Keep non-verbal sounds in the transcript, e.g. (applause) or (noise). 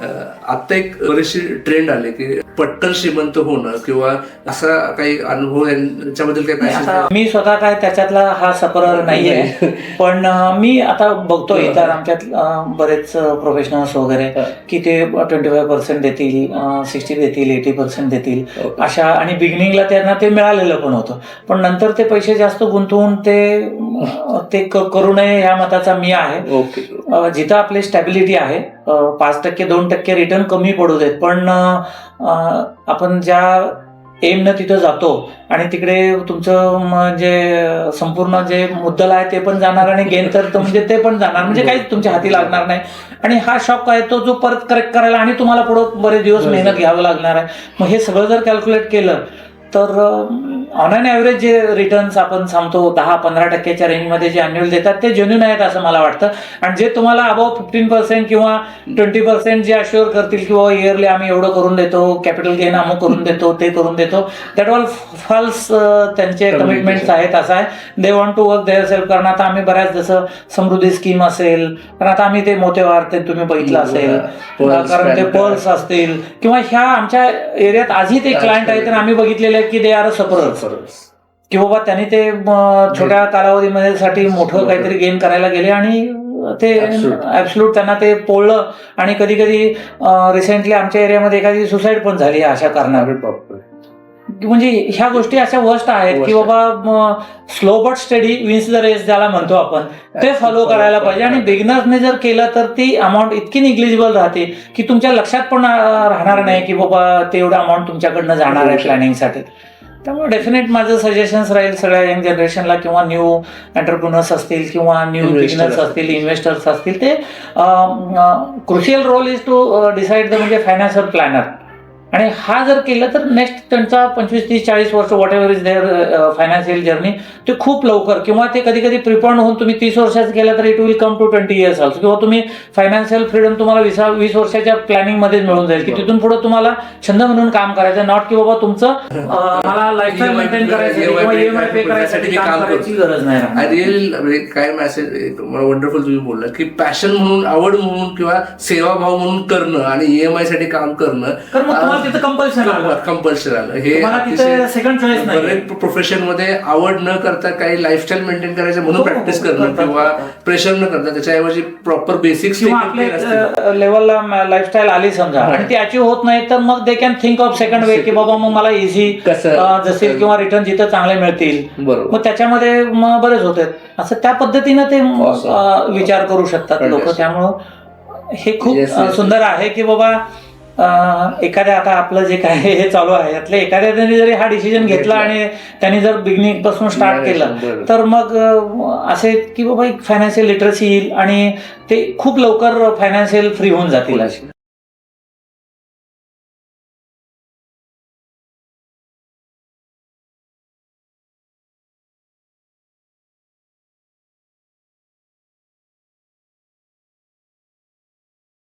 आता एक बरेचसे ट्रेंड आले की पटकन श्रीमंत होणं किंवा असा काही अनुभव यांच्याबद्दल काही मी स्वतः काय त्याच्यातला हा सफरर नाहीये. पण मी आता बघतो इतर आमच्यात बरेच प्रोफेशनल्स वगैरे की ते ट्वेंटी फाईव्ह पर्सेंट देतील सिक्स्टी देतील एटी पर्सेंट देतील. अशा आणि बिगिनिंगला त्यांना ते मिळालेलं पण होतं. पण नंतर ते पैसे जास्त गुंतवून ते ते करू नये ह्या मताचा मी आहे. जिथं आपली स्टॅबिलिटी आहे पाच टक्के दोन टक्के रिटर्न कमी पडू देत. पण आपण ज्या एमनं तिथं जातो आणि तिकडे तुमचं म्हणजे संपूर्ण जे मुद्दल आहे ते पण जाणार आणि गेन तर म्हणजे ते पण जाणार. म्हणजे काहीच तुमच्या हाती लागणार नाही. आणि हा शॉक आहे तो जो परत करेक्ट करायला आणि तुम्हाला पुढं बरेच दिवस. मेहनत घ्यावं लागणार आहे. मग हे सगळं जर कॅल्क्युलेट केलं तर ऑन अन ॲव्हरेज जे रिटर्न्स आपण सांगतो दहा पंधरा टक्क्याच्या रेंजमध्ये जे अॅन्युअल देतात ते जेन्युन आहेत असं मला वाटतं. आणि जे तुम्हाला अबाव फिफ्टीन पर्सेंट किंवा ट्वेंटी पर्सेंट जे अश्युअर करतील किंवा इयरली आम्ही एवढं करून देतो कॅपिटल गेन अमुक करून देतो ते करून देतो दॅट ऑल फॉल्स त्यांचे कमिटमेंट्स आहेत असं आहे. They want to work their self कारण आता आम्ही बऱ्याच जसं समृद्धी स्कीम असेल कारण आता आम्ही ते मोतेवार ते तुम्ही बघितलं असेल. Pearls, कारण ते. पर्ल्स असतील. किंवा ह्या आमच्या एरियात आजही ते क्लायंट आहेत आणि आम्ही बघितलेले की दे आर सफरर्स की बाबा त्यांनी ते छोट्या कालावधीमध्ये साठी मोठं काहीतरी गेन करायला गेले आणि ते. ऍब्सल्यूट त्यांना ते पोळलं. आणि कधी कधी रिसेंटली आमच्या एरियामध्ये एखादी सुसाईड पण झाली अशा कारणावर म्हणजे ह्या गोष्टी अशा वर्स्ट आहेत की बाबा slow but steady wins the race ज्याला म्हणतो आपण. ते फॉलो करायला पाहिजे. आणि बिगिनर्सने जर केलं तर ती अमाऊंट इतकी निग्लिजिबल राहते की तुमच्या लक्षात पण राहणार नाही की बाबा तेवढं अमाऊंट तुमच्याकडनं जाणार आहे प्लॅनिंगसाठी त्यामुळे डेफिनेट माझं सजेशन्स राहील सगळ्या यंग जनरेशनला किंवा न्यू एंटरप्रिनर्स असतील किंवा न्यू बिगिनर्स असतील. इन्व्हेस्टर्स असतील ते crucial role is to decide the म्हणजे फायनान्शियल प्लॅनर आणि हा जर केलं तर नेक्स्ट त्यांचा पंचवीस तीस चाळीस वर्ष whatever is their financial journey ते खूप लवकर किंवा ते कधी कधी प्रिपॉन्ड होऊन तुम्ही तीस वर्षाचं केलं तर it will come to twenty years also किंवा तुम्ही फायनान्शियल फ्रीडम तुम्हाला वीस वीस वर्षाच्या प्लॅनिंगमध्ये मिळून जाईल की तिथून पुढे तुम्हाला छंद म्हणून काम करायचं नॉट की बाबा तुमचं (laughs) मला लाईफस्टाईल EMI मेंटेन करायचं काम करायची करतो. गरज नाही. आय रिअल म्हणजे काय मेसेज वंडरफुल तुम्ही बोलला की पॅशन म्हणून आवड म्हणून किंवा सेवाभाव म्हणून करणं आणि ईएमआयसाठी काम करणं तुम्हाला तिथं कंपल्शन आलं कंपल्शन आलं हे तुम्हाला तिथे अतिशय second choice नाही. प्रोफेशनमध्ये आवड न करता काही लाईफस्टाईल मेंटेन करायचं म्हणून हो, हो, प्रॅक्टिस हो, करणं किंवा. प्रेशर न करता त्याच्याऐवजी प्रॉपर बेसिक्स किंवा आपल्या लेवलला लाईफस्टाईल आली समजा आणि ती अचीव होत नाही तर मग they can think of second way की बाबा मग मला इझी जसे किंवा रिटर्न जिथं चांगले मिळतील. बरोबर. मग त्याच्यामध्ये मग बरेच होते. असं त्या पद्धतीनं ते विचार करू शकतात लोक. त्यामुळं हे खूप. सुंदर आहे की बाबा एखाद्या आता आपलं जे काय हे चालू आहे यातल्या एखाद्याने जरी हा डिसिजन घेतला. आणि त्यांनी जर बिगिनिंगपासून स्टार्ट केलं. तर मग असे की बाबा एक फायनान्शियल लिटरसी येईल आणि ते खूप लवकर फायनान्शियल फ्री होऊन जातील अशी